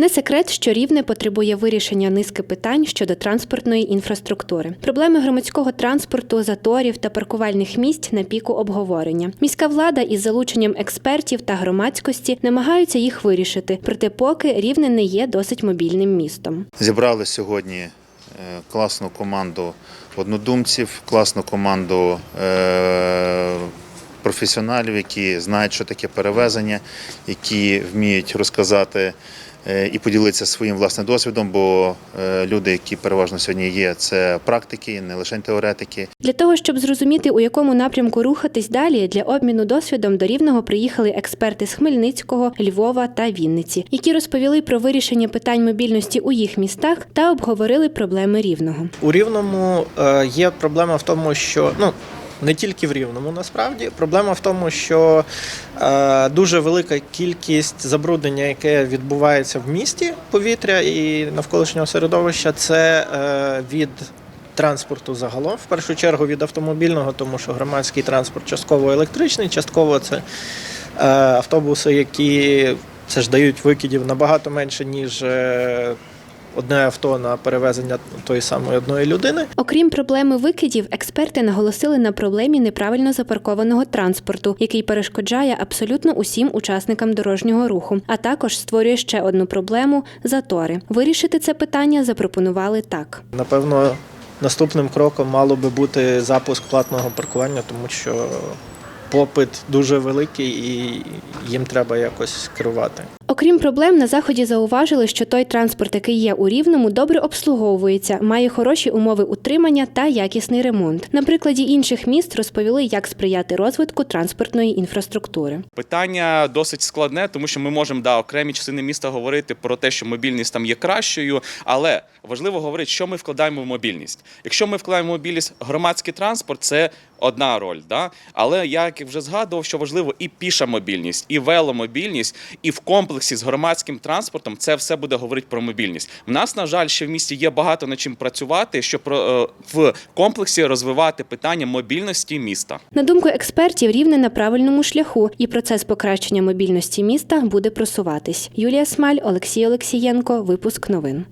Не секрет, що рівне потребує вирішення низки питань щодо транспортної інфраструктури. Проблеми громадського транспорту, заторів та паркувальних місць на піку обговорення. Міська влада із залученням експертів та громадськості намагаються їх вирішити, проте поки рівне не є досить мобільним містом. Зібрали сьогодні е, класну команду однодумців, класну команду е, професіоналів, які знають, що таке перевезення, які вміють розказати і поділитися своїм власним досвідом, бо е, люди, які переважно сьогодні є, це практики, не лише теоретики. Для того, щоб зрозуміти, у якому напрямку рухатись далі, для обміну досвідом до Рівного приїхали експерти з Хмельницького, Львова та Вінниці, які розповіли про вирішення питань мобільності у їх містах та обговорили проблеми Рівного. У Рівному е, є проблема в тому, що ну. Не тільки в Рівному, насправді. Проблема в тому, що е, дуже велика кількість забруднення, яке відбувається в місті повітря і навколишнього середовища, це е, від транспорту загалом, в першу чергу від автомобільного, тому що громадський транспорт частково електричний, частково це е, автобуси, які це ж дають викидів набагато менше, ніж е, одне авто на перевезення тої самої одної людини. Окрім проблеми викидів, експерти наголосили на проблемі неправильно запаркованого транспорту, який перешкоджає абсолютно усім учасникам дорожнього руху, а також створює ще одну проблему затори. Вирішити це питання запропонували так. Напевно, наступним кроком мало би бути запуск платного паркування, тому що попит дуже великий і їм треба якось керувати. Окрім проблем, на заході зауважили, що той транспорт, який є у Рівному, добре обслуговується, має хороші умови утримання та якісний ремонт. На прикладі інших міст розповіли, як сприяти розвитку транспортної інфраструктури. Питання досить складне, тому що ми можемо да окремі частини міста говорити про те, що мобільність там є кращою, але важливо говорити, що ми вкладаємо в мобільність. Якщо ми вкладаємо в мобільність громадський транспорт, це одна роль. Да? Але я як вже згадував, що важливо і піша мобільність, і веломобільність, і в комплексі з громадським транспортом це все буде говорити про мобільність. В нас, на жаль, ще в місті є багато над чим працювати, щоб е, в комплексі розвивати питання мобільності міста. На думку експертів, рівне на правильному шляху, і процес покращення мобільності міста буде просуватись. Юлія Смаль, Олексій Олексієнко, випуск новин.